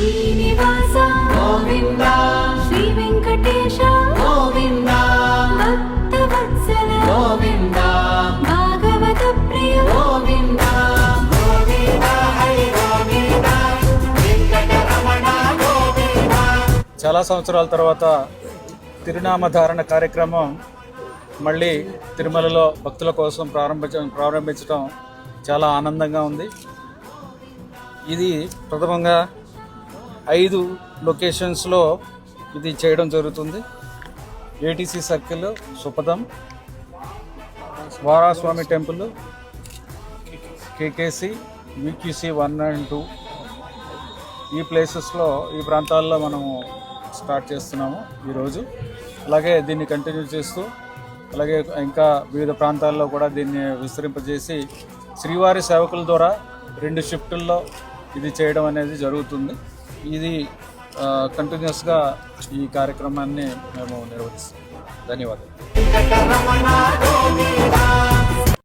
శ్రీనివాస గోవింద శ్రీ వెంకటేశ గోవింద భక్తవత్సల గోవింద భాగవత ప్రియ గోవింద గోవింద హరి గోవింద వెంకటరమణ గోవింద. చాలా సంవత్సరాల తర్వాత తిరునామధారణ కార్యక్రమం మళ్ళీ తిరుమలలో భక్తుల కోసం ప్రారంభించ ప్రారంభించడం చాలా ఆనందంగా ఉంది. ఇది ప్రథమంగా ఐదు లొకేషన్స్లో ఇది చేయడం జరుగుతుంది. ఏటీసీ సర్కిల్ సుపదం వారాస్వామి temple KKC VQC one and two. ఈ ప్లేసెస్లో ఈ ప్రాంతాల్లో మనము స్టార్ట్ చేస్తున్నాము ఈరోజు. అలాగే దీన్ని కంటిన్యూ చేస్తూ అలాగే ఇంకా వివిధ ప్రాంతాల్లో కూడా దీన్ని విస్తరింపజేసి శ్రీవారి సేవకుల ద్వారా రెండు షిఫ్టుల్లో ఇది చేయడం అనేది జరుగుతుంది. ఇది కంటిన్యూస్గా ఈ కార్యక్రమాన్ని మేము నిర్వహిస్తాం ధన్యవాదాలు.